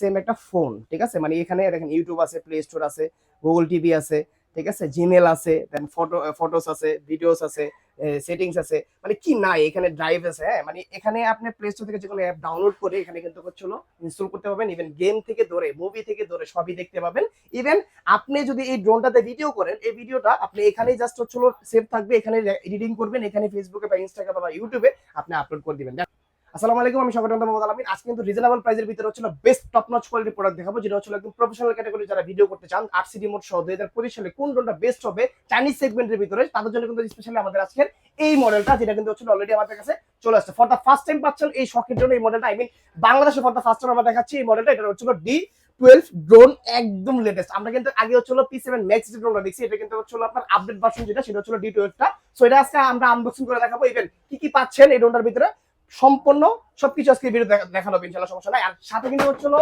Same একটা phone ঠিক আছে? মানে এখানে দেখেন ইউটিউব আছে প্লে স্টোর আছে গুগল টিভি আছে, ঠিক আছে? জিমেল আছে দেন ফটো ফটোস আছে ভিডিওস আছে সেটিংস আছে। মানে কি নাই, এখানে ড্রাইভ আছে হ্যাঁ? মানে এখানে আপনি প্লে স্টোর থেকে যে কোনো অ্যাপ ডাউনলোড করে এখানে কিন্তু হচ্ছিল ইনস্টল করতে পারবেন। ইভেন গেম থেকে ধরে মুভি থেকে ধরে সবই দেখতে পাবেন। ইভেন আপনি যদি এই ড্রোনটাতে ভিডিও করেন, এই ভিডিওটা আপনি এখানেই জাস্ট হচ্ছিল সেভ থাকবে, এখানে এডিটিং করবেন, এখানে ফেসবুকে বা ইনস্টাগ্রামে বা ইউটিউবে আপনি আপলোড করে দিবেন। আসসালামু আলাইকুম, আমি স্বাগত মোহাম্মদ আলামিন। আজকে কিন্তু রিজনেবল প্রাইসের ভিতরে হচ্ছিল best top notch quality product দেখাবো, যেটা হচ্ছিল একদম প্রফেশনাল ক্যাটাগরি যারা ভিডিও করতে চান আট সিডি মোড সহ দুই হাজার পঁচিশ সালে কোন ড্রোনটা বেস্ট হবে চাইনিজ সেগমেন্টের ভিতরে, তাদের জন্য কিন্তু স্পেশালি আমাদের আজকের এই মডেলটা যেটা কিন্তু হচ্ছিল অলরেডি আমাদের কাছে চলে আসছে। ফর দ্য ফার্স্ট টাইম পাচ্ছেন এই শখের জন্য এই মডেলটা আই মিন বাংলাদেশে ফর দ্য ফার্স্ট টাইম আমরা দেখাচ্ছি এই মডেলটা এটা হচ্ছিল ডি টুয়েলভ ড্রোন একদম লেটেস্ট আমরা কিন্তু আগে হচ্ছিল পি সেভেন ম্যাক্স ড্রোনটা দেখছি, এটা কিন্তু হচ্ছিল আপনার আপডেট ভার্সন যেটা, সেটা হচ্ছিল ডি টুয়েলভটা সো এটা আজকে আমরা আনবক্সিং করে দেখাবো। ইভেন কি কি পাচ্ছেন এই ড্রোনটার ভিতরে? সম্পূর্ণ সবকিছু আজকে ভিডিও দেখানো হবে, ইনশাআল্লাহ, সমস্যা নাই। আর সাথে কিন্তু হচ্ছিল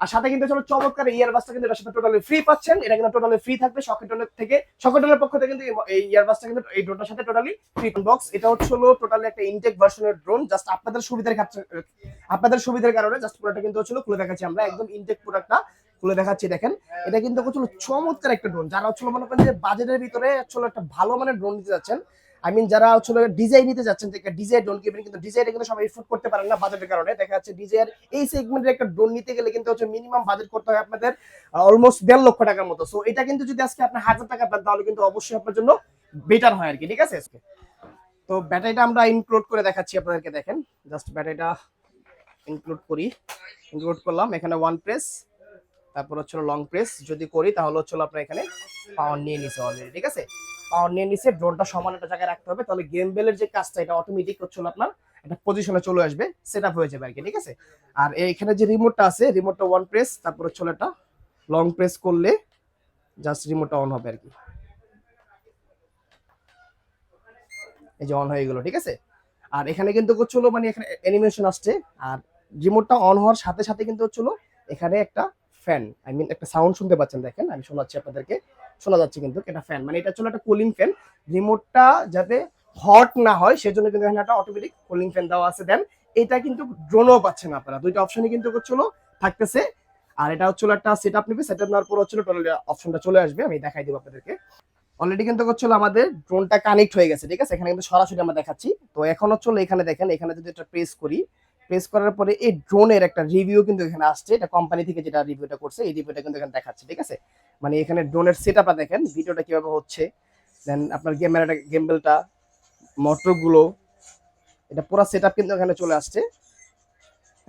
আর সাথে কিন্তু হচ্ছিল চমৎকার ইয়ারবাসটা কিন্তু সাথে টোটালি ফ্রি পাচ্ছেন। এটা কিন্তু টোটালি ফ্রি থাকবে সকেটনের থেকে সকেটনের পক্ষ থেকে কিন্তু এই ইয়ারবাসটা কিন্তু এই ড্রোনটার সাথে টোটালি ফ্রি বক্স এটা হচ্ছিল টোটালি একটা ইনটেক ভার্সনের ড্রোন জাস্ট আপনাদের সুবিধার ক্ষেত্রে আপনাদের সুবিধার কারণে জাস্ট পুরোটা কিন্তু হচ্ছিল খুলে দেখাচ্ছি আমরা। একদম ইনটেক প্রোডাক্টটা খুলে দেখাচ্ছি, দেখেন। এটা কিন্তু হচ্ছিল চমৎকার একটা ড্রোন যারা হচ্ছিল মনে করেন যে বাজেটের ভিতরে হচ্ছিল একটা ভালো মানের ড্রোন নিতে যাচ্ছেন আই মিন যারা হচ্ছে ডিজাইন নিতে যাচ্ছেন যে ডিজাইন ড্রোন কিনবেন কিন্তু ডিজাইনটা কিন্তু সবাই এফোর্ড করতে পারেন না বাজেটের কারণে। দেখা যাচ্ছে ডিজাইন এই সেগমেন্টের একটা ড্রোন নিতে গেলে কিন্তু হচ্ছে মিনিমাম বাজেট করতে হয় আপনাদের অলমোস্ট দেড় লক্ষ টাকার মতো। সো এটা কিন্তু যদি আজকে আপনি হাজার টাকা পান তাহলে কিন্তু অবশ্যই আপনার জন্য বেটার হয় আর কি ঠিক আছে? তো ব্যাটারিটা আমরা ইনক্লুড করে দেখাচ্ছি আপনাদেরকে, দেখেন। জাস্ট ব্যাটারিটা ইনক্লুড করি। ইনক্লুড করলাম, এখানে ওয়ান প্রেস তারপর হচ্ছে লং প্রেস যদি করি তাহলে হচ্ছে আপনার এখানে পাওয়ার নিয়ে নিছে অলরেডি ঠিক আছে? পাওয়ার নিয়ে নিছে ড্রোনটা সমান একটা জায়গায় রাখতে হবে, তাহলে গেম বেলের যে কাজটা, এটা অটোমেটিক হচ্ছিল আপনার একটা পজিশনে চলে আসবে সেট আপ হয়ে যাবে আর কি, ঠিক আছে? আর এখানে যে রিমোটটা আছে রিমোটটা ওয়ান প্রেস তারপর হচ্ছে এটা লং প্রেস করলে জাস্ট রিমোটটা অন হবে আর কি। এই যে অন হয়ে গেল, ঠিক আছে? আর এখানে কিন্তু হচ্ছিল মানে এখানে অ্যানিমেশন আসছে, আর রিমোটটা অন হওয়ার সাথে সাথে কিন্তু হচ্ছিল এখানে একটা ফ্যান আই মিন একটা সাউন্ড শুনতে পাচ্ছেন, দেখেন, আমি শোনাচ্ছি আপনাদেরকে। শোনা যাচ্ছে কিন্তু এটা ফ্যান মানে এটা হচ্ছে একটা কুলিং ফ্যান রিমোটটা যাতে হট না হয়, সেজন্য কিন্তু এখানে একটা অটোমেটিক কুলিং ফ্যান দেওয়া আছে। দেন এটা কিন্তু ড্রোনও পাচ্ছেন আপনারা। দুইটা অপশনই কিন্তু হচ্ছিল, থাকতেছে। আর এটা হচ্ছিল একটা সেট আপ নেবে সেট আপ নেওয়ার পর হচ্ছিল অপশনটা চলে আসবে, আমি দেখাই দেবো আপনাদেরকে। অলরেডি কিন্তু হচ্ছিল আমাদের ড্রোনটা কানেক্ট হয়ে গেছে, ঠিক আছে? এখানে কিন্তু সরাসরি আমরা দেখাচ্ছি। তো এখন হচ্ছিল এখানে দেখেন, এখানে যদি একটা প্রেস করি প্রেস করার পরে এই ড্রোনের একটা রিভিউ কিন্তু এখানে আসছে। এটা কোম্পানি থেকে যেটা রিভিউটা করছে, এই রিভিউটা কিন্তু এখানে দেখাচ্ছে, ঠিক আছে? মানে এখানে ড্রোনের সেট আপটা দেখেন, ভিডিওটা কীভাবে হচ্ছে। দেন আপনার ক্যামেরাটা গেমবেলটা মোটরগুলো এটা পুরো সেট কিন্তু এখানে চলে আসছে।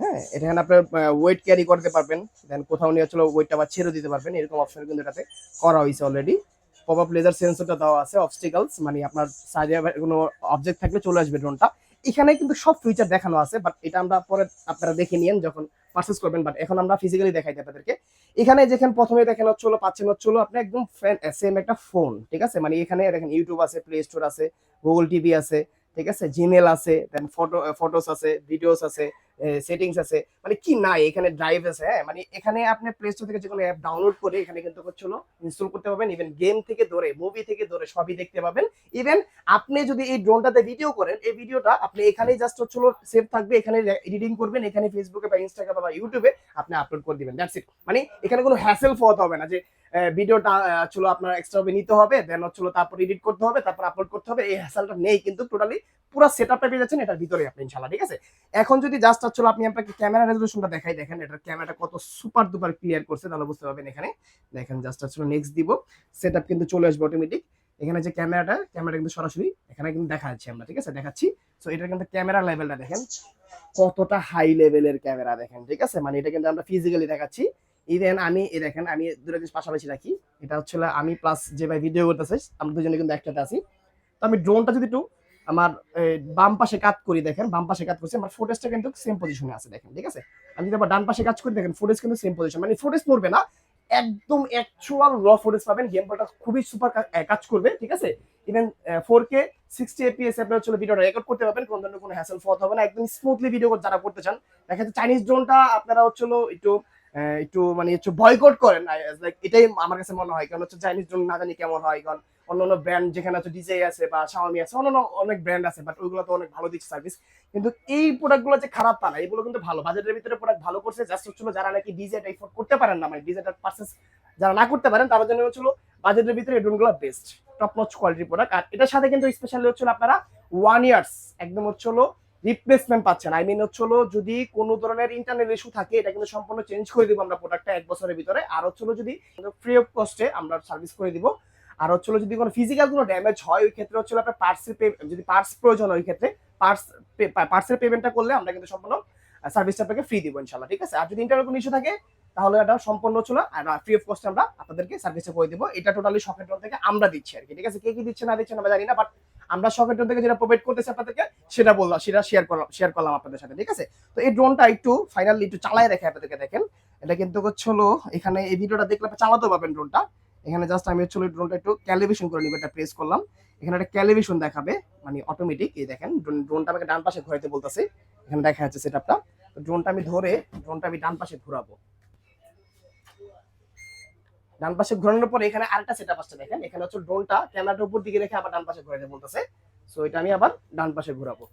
হ্যাঁ এটা এখানে আপনার ওয়েট ক্যারি করতে পারবেন। দেন কোথাও নিয়ে চলো ওয়েটটা আবার ছেড়ে দিতে পারবেন। এরকম অপশন কিন্তু এটাতে করা হয়েছে অলরেডি পপ আপ লেজার সেন্সরটা দেওয়া আছে অবস্টিকালস মানে আপনার সাইডে কোনো অবজেক্ট থাকলে চলে আসবে ড্রোনটা এখানে কিন্তু সব ফিচার দেখানো আছে বাট এটা আমরা পরে আপনারা দেখে নিয়েন যখন পারচেস করবেন বাট এখন আমরা ফিজিক্যালি দেখাই আপনাদেরকে। এখানে যেখানে প্রথমে দেখেন হচ্ছে হলো, পাচ্ছেন হচ্ছে হলো আপনি একদম সেম একটা ফোন ঠিক আছে? মানে এখানে দেখেন ইউটিউব আছে প্লে স্টোর আছে গুগল টিভি আছে, ঠিক আছে? জিমেল আছে দেন ফটো ফটোস আছে ভিডিওস আছে সেটিংস আছে। মানে কি নাই এখানে ড্রাইভ আছে হ্যাঁ? মানে এখানে আপনি প্লে স্টোর থেকে যে কোনো অ্যাপ ডাউনলোড করে এখানে কিন্তু হচ্ছিল ইনস্টল করতে পারবেন। ইভেন গেম থেকে ধরে মুভি থেকে ধরে সবই দেখতে পাবেন। ইভেন আপনি যদি এই ড্রোনটাতে ভিডিও করেন, এই ভিডিওটা আপনি এখানেই জাস্ট হচ্ছিল সেভ থাকবে, এখানে এডিটিং করবেন, এখানে ফেসবুকে বা ইনস্টাগ্রামে বা ইউটিউবে আপনি আপলোড করে দিবেন। দ্যাটস ইট মানে এখানে কোনো হ্যাসেল ফত হবে না যে ভিডিওটা ছিল আপনার এক্সট্রা নিতে হবে দেন হচ্ছিল তারপর এডিট করতে হবে, তারপর আপলোড করতে হবে, এই হ্যাসেলটা নেই কিন্তু টোটালি পুরো সেট আপটা পেয়ে যাচ্ছেন, এটার ভিতরে আপনি ইনশাল্লাহ ঠিক আছে? এখন যদি জাস্ট হচ্ছিল আপনি আপনাকে ক্যামেরা রেজলিউশনটা দেখাই, দেখেন এটার ক্যামেরাটা কত সুপার দুপার ক্লিয়ার করছে, তাহলে বুঝতে পারবেন এখানে। দেখেন জাস্ট হচ্ছিল নেক্সট দিব সেট কিন্তু চলে আসবে অটোমেটিক এখানে যে ক্যামেরাটা ক্যামেরা কিন্তু সরাসরি এখানে কিন্তু দেখা যাচ্ছে আমরা, ঠিক আছে? দেখাচ্ছি। সো এটা কিন্তু ক্যামেরা লেভেলটা দেখেন, কতটা হাই লেভেলের ক্যামেরা দেখেন, ঠিক আছে? মানে এটা কিন্তু আমরা ফিজিক্যালি দেখাচ্ছি। ইভেন আমি, এই দেখেন, আমি দুটো জিনিস পাশাপাশি রাখি। এটা হচ্ছে আমি প্লাস যে ভাই ভিডিও করতেছে, আমরা দুজনে কিন্তু একসাথে আছি। তো আমি ড্রোনটা যদি একটু আমার বাম পাশে কাজ করি, দেখেন, বাম পাশে কাজ করছি, আমার ফুটেজটা কিন্তু সেম পজিশনে আছে, দেখেন, ঠিক আছে? আমি যদি আবার ডান পাশে কাজ করি, দেখেন ফুটেজ কিন্তু সেম পজিশন মানে ফুটেজ পড়বে না, একদম অ্যাকচুয়াল র ফুটেজ পাবেন গেম বলটা খুবই সুপার কাজ করবে, ঠিক আছে? Even four K sixty FPS আপনার হচ্ছে ভিডিওটা রেকর্ড করতে পারবেন, কোনো ধরনের কোনো হ্যাসেল ফত হবে না, একদম স্মুথলি ভিডিও যারা করতে চান, দেখা যাচ্ছে চাইনিজ ড্রোনটা আপনারা হচ্ছিল একটু একটু মানে একটু বয়কট করেন এটাই আমার কাছে মনে হয়। কারণ হচ্ছে চাইনিজ ড্রোন না জানি কেমন হয়, কারণ অন্যান্য ব্র্যান্ড যেখানে হচ্ছে ডিজে আছে বা শাওমি আছে অন্যান্য অনেক ব্র্যান্ড আছে বাট ওইগুলো তো অনেক ভালো দিচ্ছে সার্ভিস কিন্তু এই প্রোডাক্টগুলো যে খারাপ তা না, এগুলো কিন্তু ভালো। বাজেটের ভিতরে প্রোডাক্ট ভালো করছে জাস্ট হচ্ছিল যারা নাকি ডিজেটা এফোর্ড করতে পারেন না মানে ডিজেটা পার্সেস যারা না করতে পারেন, তাদের জন্য হচ্ছিল বাজেটের ভিতরে এই ড্রোনগুলো বেস্ট টপ নচ কোয়ালিটির প্রোডাক্ট আর এটার সাথে কিন্তু স্পেশালি হচ্ছিল আপনারা ওয়ান ইয়ার্স একদম হচ্ছিল রিপ্লেসমেন্ট পাচ্ছেন। আই মিন হচ্ছিল যদি কোনো ধরনের ইন্টারনেট ইস্যু থাকে, এটা কিন্তু সম্পূর্ণ চেঞ্জ করে দিব আমরা প্রোডাক্টটা এক বছরের ভিতরে। আর হচ্ছিল যদি ফ্রি অফ কস্টে আমরা সার্ভিস করে দিব। আর হচ্ছিল যদি কোনো ফিজিক্যাল কোনো ড্যামেজ হয়, ওই ক্ষেত্রে হচ্ছিল আপনার পার্সেল যদি পার্টস প্রয়োজন হয়, ওই ক্ষেত্রে পার্টস পার্সেল পেমেন্টটা করলে আমরা কিন্তু সম্পূর্ণ সার্ভিসটা আপনাকে ফ্রি দিব ইনশাল্লাহ ঠিক আছে? আর যদি ইন্টারনেট কোনো ইস্যু থাকে, তাহলে এটা সম্পূর্ণ হচ্ছিল আর ফ্রি অফ কস্টে আমরা আপনাদেরকে সার্ভিসটা করে দিব। এটা টোটালি শপের থেকে আমরা দিচ্ছি আর কি, ঠিক আছে? কে কি দিচ্ছে না দিচ্ছে আমরা জানি না বাট আমরা ড্রোন থেকে যেটা প্রোভাইড করতেছি আপনাদেরকে, সেটা বললাম, সেটা শেয়ার করলাম শেয়ার করলাম আপনাদের সাথে, ঠিক আছে? তো এই ড্রোনটা একটু ফাইনালি একটু চালায় রেখে আপনাদেরকে দেখেন। এটা কিন্তু হচ্ছে এখানে এই ভিডিওটা দেখলে আপনি চালাতে পারবেন ড্রোনটা এখানে জাস্ট আমি হচ্ছে ড্রোনটা একটু ক্যালিব্রেশন করে নিব, এটা প্রেস করলাম। এখানে একটা ক্যালিব্রেশন দেখাবে মানে অটোমেটিক এই দেখেন ড্রোনটা আমাকে ডান পাশে ঘোরাইতে বলতেছে। এখানে দেখা যাচ্ছে সেটআপটা ড্রোনটা আমি ধরে ড্রোনটা আমি ডান পাশে ঘোরাবো। ডান পাশে ঘোরানোর পরে এখানে আরেকটা সেটআপ আসছে দেখেন। এখানে হচ্ছে ড্রোনটা ক্যামেরাটার উপর দিকে রেখে আবার ডান পাশে ঘোরাইতে বলতেছে। সো এটা আমি আবার ডান পাশে ঘোরাবো।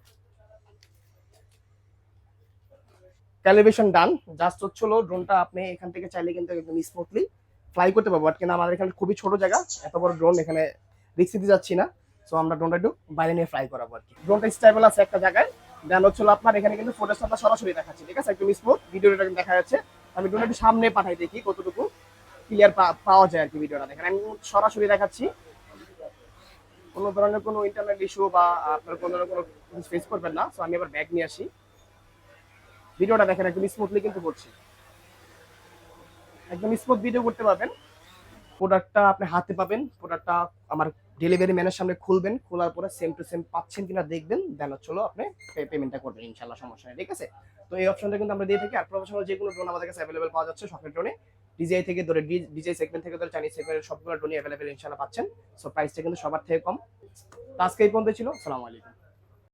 ক্যালিব্রেশন ডান জাস্ট হচ্ছিল ড্রোনটা আপনি এখান থেকে চাইলে কিন্তু একদম স্মুথলি ফ্লাই করতে পারব। বাট কিন্তু আমাদের এখানে খুবই ছোট জায়গা, এত বড় ড্রোন এখানে রিক্স দিতে যাচ্ছি না। সো আমরা ড্রোনটা একটু বাইরে নিয়ে ফ্লাই করাবো আর কি। ড্রোনটা স্টেবল আছে একটা জায়গায়। দেন হচ্ছিল আপনার এখানে কিন্তু আমরা সরাসরি দেখাচ্ছি, ঠিক আছে? একদম স্মুথ ভিডিওটা দেখা যাচ্ছে। আমি ড্রোনটা একটু সামনে পাঠাই দেখি কতটুকু। ক্লিয়ার পাওয়া যায় আর কি ভিডিওটা দেখেন। আমি সরাসরি দেখাচ্ছি। কোনো ধরনের কোনো ইন্টারনেট ইস্যু বা আপনার কোনো কোনো ফেস করবেন না। সো আমি আবার ব্যাগ নিয়ে আসি। ভিডিওটা দেখেন, একদম স্মুথলি কিন্তু করছি। একদম স্মুথ ভিডিও করতে পারবেন। প্রোডাক্টটা আপনি হাতে পাবেন। প্রোডাক্টটা আমার ডেলিভারি ম্যানের সামনে খুলবেন, খোলার পরে সেম টু সেম পাচ্ছেন কিনা দেখবেন দেন হচ্ছিল আপনি পেমেন্টটা করবেন ইনশাল্লাহ সমস্যা নেই, ঠিক আছে? তো এই অপশনটা কিন্তু আমরা দিয়ে থাকি, আর প্রফেশনাল যেগুলো ড্রোন আমাদের কাছে অ্যাভেলেবেল পাওয়া যাচ্ছে শখের ড্রোনে ডিজিআই থেকে ধরে ডিজিআই সেগমেন্ট থেকে ধরে চাইনিজ সেগমেন্টের সবগুলো ড্রোনই অ্যাভেলেবেল ইনশাল্লাহ পাচ্ছেন। সো প্রাইসটা কিন্তু সবার থেকে কম। তো আজকে এই পর্যন্ত ছিল সালামু আলাইকুম।